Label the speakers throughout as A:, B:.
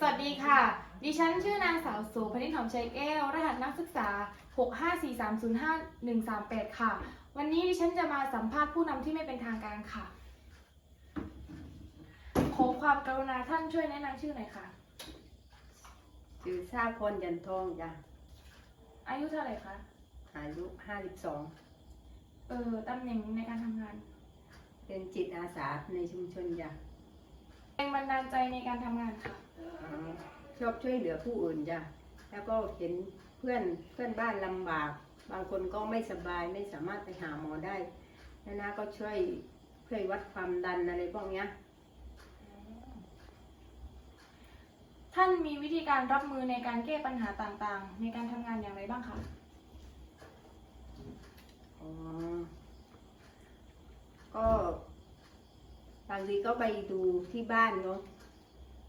A: สวัสดีค่ะ ดิฉันชื่อนางสาวโสพนิษฐ์หอมชัยแก้ว รหัสนักศึกษา 654305138 ค่ะ วันนี้ดิฉันจะมาสัมภาษณ์ผู้นำที่ไม่เป็นทางการค่ะ ขอความกรุณาท่านช่วยแนะนำชื่อหน่อยค่ะ
B: ชื่อชาพลยันทองจ้ะ
A: อายุเท่าไหร่คะ
B: อายุห้าสิบสอง
A: เออตำแหน่งในการทำงาน
B: เป็นจิตอาสาในชุมชนจ้ะ
A: แรงบันดาลใจในการทำงานค่ะ
B: อ่าชอบช่วยเหลือผู้อื่นจ้ะ แล้วก็เห็นเพื่อนเพื่อนบ้านลำบาก บางคนก็ไม่สบายไม่สามารถไปหาหมอได้นานาก็ช่วยช่วยวัดความดันอะไรพวกเนี้ย
A: ท่านมีวิธีการรับมือในการแก้ปัญหาต่างๆ ในการทำงานอย่างไรบ้างคะ
B: อ๋อ ก็ บางทีก็ไปดูที่บ้านเนาะ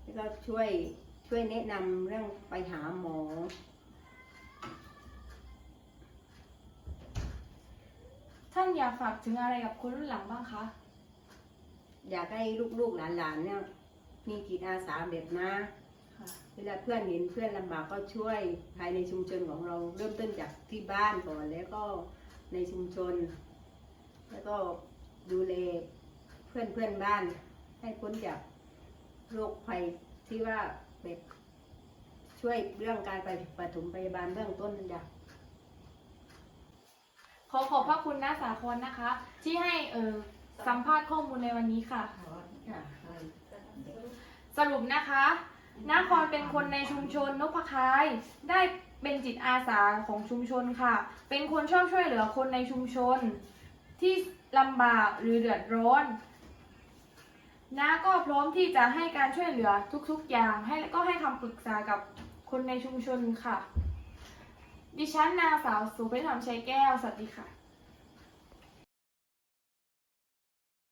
B: แล้วก็ช่วยช่วยแนะนำเรื่องไปหาหมอ
A: ท่านอยากฝากถึงอะไรกับคนรุ่นหลังบ้างคะ
B: อยากให้ลูกๆหลานๆเนี่ยมีจิตอาสาแบบนะ
A: ค่ะ
B: เวลาเพื่อนเห็นเพื่อนลำบากก็ช่วยภายในชุมชนของเราเริ่มต้นจากที่บ้านก่อนแล้วก็ในชุมชน แล้วก็ดูแลเพื่อนเพื่อนบ้าน ให้พ้นจากโรคภัยที่ว่าแบบช่วยเรื่องการไปปฐมพยาบาลเบื้องต้นจ้ะ
A: ขอขอบพระคุณน้าสาครนะคะ ที่ให้เออสัมภาษณ์ข้อมูลในวันนี้ค่ะ
B: จ้ะ
A: สรุปนะคะนาครเป็นคนในชุมชนนพคายได้เป็นจิตอาสาของชุมชนค่ะ เป็นคนชอบช่วยเหลือคนในชุมชน ที่ลำบากหรือเดือดร้อน น้าก็พร้อมที่จะให้การช่วยเหลือทุกๆอย่าง ให้ก็ให้คำปรึกษากับคนในชุมชนค่ะ ดิฉันนางสาวสุภริธรรมชัยแก้ว สวัสดีค่ะ